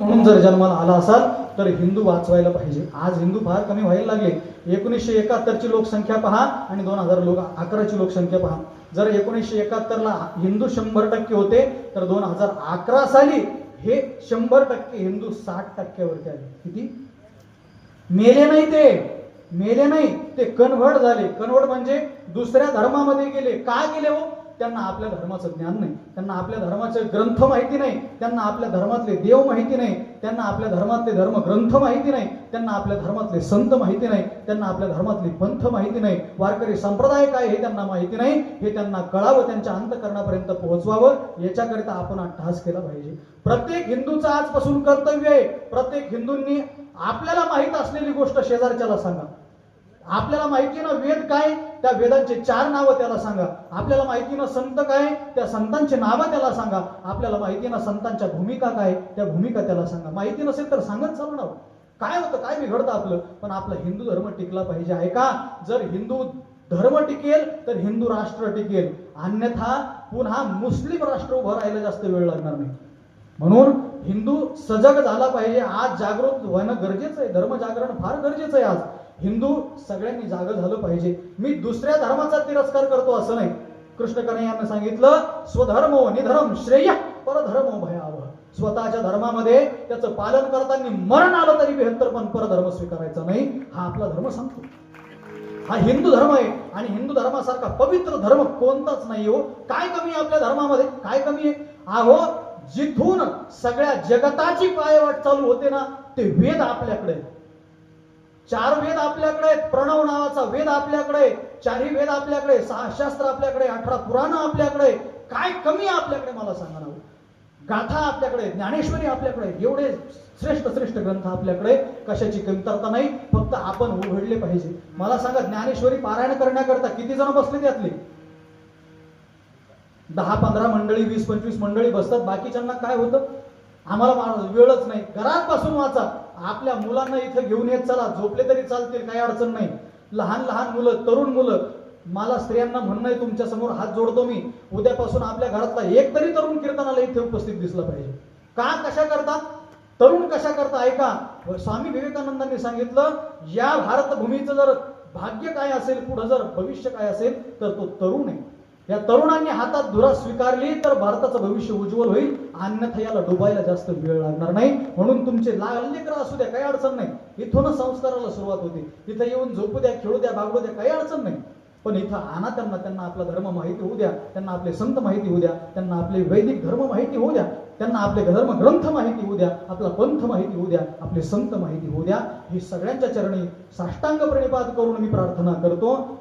म्हणून जर जन्माला आला असाल तर हिंदू वाचवायला पाहिजे. आज हिंदू फार कमी व्हायला लागले. एकोणीसशे एकाहत्तरची लोकसंख्या पहा आणि दोन हजार लोक अकराची लोकसंख्या पहा. जर एकोणीसशे एकाहत्तरला हिंदू शंभर टक्के होते तर दोन हजार अकरा साली हे शंभर टक्के हिंदू साठ टक्क्यावरती आले. किती? मेले नाही ते. मेले नाही. ते कन्व्हर्ट झाले. कन्व्हर्ट म्हणजे दुसऱ्या धर्मामध्ये गेले. का गेले हो? त्यांना आपल्या धर्माचं ज्ञान नाही त्यांना आपल्या धर्माचे ग्रंथ माहिती नाही त्यांना आपल्या धर्मातले देव माहिती नाही त्यांना आपल्या धर्मातले धर्म ग्रंथ माहिती नाही त्यांना आपल्या धर्मातले संत माहिती नाही त्यांना आपल्या धर्मातले पंथ माहिती नाही वारकरी संप्रदाय काय हे त्यांना माहिती नाही हे त्यांना कळावं त्यांच्या अंतकरणापर्यंत पोहोचवावं याच्याकरिता आपण अट्टहास केला पाहिजे. प्रत्येक हिंदूचं आजपासून कर्तव्य आहे प्रत्येक हिंदूंनी आपल्याला माहीत असलेली गोष्ट शेजारच्याला सांगा. आपल्याला माहिती ना वेद काय? त्या वेदांचे चार नावं त्याला सांगा. आपल्याला माहिती ना संत काय? त्या संतांचे नावं त्याला सांगा. आपल्याला माहिती ना संतांच्या भूमिका काय? त्या भूमिका त्याला सांगा. माहिती नसेल तर सांगत चालू ना काय होतं? काय बिघडतं आपलं? पण आपला हिंदू धर्म टिकला पाहिजे. आहे का? जर हिंदू धर्म टिकेल तर हिंदू राष्ट्र टिकेल. अन्यथा पुन्हा मुस्लिम राष्ट्र उभं राहायला जास्त वेळ लागणार नाही. म्हणून हिंदू सजग झाला पाहिजे. आज जागृत होणं गरजेचं आहे. धर्म जागरण फार गरजेचं आहे आज. हिंदू सगळ्यांनी जाग झालं पाहिजे. मी दुसऱ्या धर्माचा तिरस्कार करतो असं नाही. कृष्ण कन्हैयानं सांगितलं स्वधर्म निधर्म श्रेय परधर्म भयाव स्वतःच्या धर्मामध्ये त्याचं पालन करताना मरण आलं तरी बेहत्तर पण परधर्म स्वीकारायचा नाही. हा आपला धर्म सांगतो. हा हिंदू धर्म आहे आणि हिंदू धर्मासारखा पवित्र धर्म कोणताच नाही हो. काय कमी आहे आपल्या धर्मामध्ये? काय कमी आहे? आहो जिथून सगळ्या जगताची पायवाट चालू होते ना ते वेद आपल्याकडे. चार वेद आपल्याकडे आहेत. प्रणव नावाचा वेद आपल्याकडे चारही वेद आपल्याकडे सहा शास्त्र आपल्याकडे अठरा पुराण आपल्याकडे काय कमी आपल्याकडे मला सांगा ना गाथा आपल्याकडे ज्ञानेश्वरी आपल्याकडे एवढे श्रेष्ठ श्रेष्ठ ग्रंथ आपल्याकडे कशाची कमतरता नाही. फक्त आपण उघडले पाहिजे. मला सांगा ज्ञानेश्वरी पारायण करण्याकरता किती जण बसले त्यातले? दहा पंधरा मंडळी वीस पंचवीस मंडळी बसतात. बाकीच्यांना काय होतं? आम्हाला वेळच नाही. घरात पासून वाचा. आपल्या मुलांना इथं घेऊन येत चला झोपले तरी चालतील काही अडचण नाही. लहान लहान मुलं तरुण मुलं मला स्त्रियांना म्हणणं आहे तुमच्यासमोर हात जोडतो मी. उद्यापासून आपल्या घरातला एक तरी तरुण कीर्तनाला इथे उपस्थित दिसला पाहिजे. का कशा करता? तरुण कशा करता? ऐका स्वामी विवेकानंदांनी सांगितलं या भारतभूमीचं जर भाग्य काय असेल पुढं जर भविष्य काय असेल तर तो तरुण आहे. या तरुणांनी हातात धुरा स्वीकारली तर भारताचं भविष्य उज्ज्वल होईल. अन्यथा याला डुबायला जास्त वेळ लागणार नाही. म्हणून तुमचे लेकर असू द्या काही अडचण नाही. इथूनच संस्काराला सुरुवात होते. इथं येऊन झोपू द्या खेळू द्या बागडू द्या काही अडचण नाही. पण इथं आणा त्यांना त्यांना आपला धर्म माहिती होऊ द्या. त्यांना आपले संत माहिती होऊ द्या. त्यांना आपले वैदिक धर्म माहिती होऊ द्या. त्यांना आपले धर्म ग्रंथ माहिती होऊ द्या. आपला पंथ माहिती होऊ द्या. आपले संत माहिती होऊ द्या. हे सगळ्यांच्या चरणी साष्टांग प्रणिपात करून मी प्रार्थना करतो.